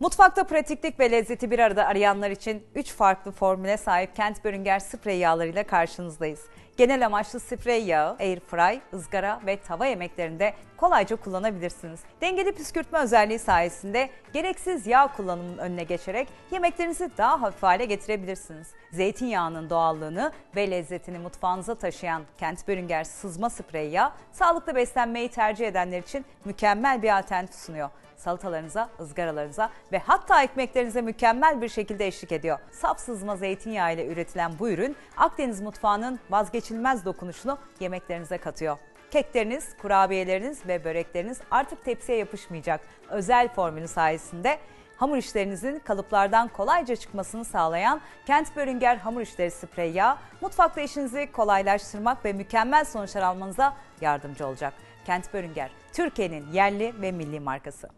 Mutfakta pratiklik ve lezzeti bir arada arayanlar için 3 farklı formüle sahip Kent Börünger sprey yağlarıyla karşınızdayız. Genel amaçlı sprey yağı, air fry, ızgara ve tava yemeklerinde kolayca kullanabilirsiniz. Dengeli püskürtme özelliği sayesinde gereksiz yağ kullanımının önüne geçerek yemeklerinizi daha hafif hale getirebilirsiniz. Zeytinyağının doğallığını ve lezzetini mutfağınıza taşıyan Kent Börünger sızma sprey yağı, sağlıklı beslenmeyi tercih edenler için mükemmel bir alternatif sunuyor salatalarınıza, ızgaralarınıza ve hatta ekmeklerinize mükemmel bir şekilde eşlik ediyor. Saf sızma zeytinyağı ile üretilen bu ürün Akdeniz mutfağının vazgeçilmez dokunuşunu yemeklerinize katıyor. Kekleriniz, kurabiyeleriniz ve börekleriniz artık tepsiye yapışmayacak. Özel formülü sayesinde hamur işlerinizin kalıplardan kolayca çıkmasını sağlayan Kent Börünger hamur işleri sprey yağı mutfakta işinizi kolaylaştırmak ve mükemmel sonuçlar almanıza yardımcı olacak. Kent Börünger, Türkiye'nin yerli ve milli markası.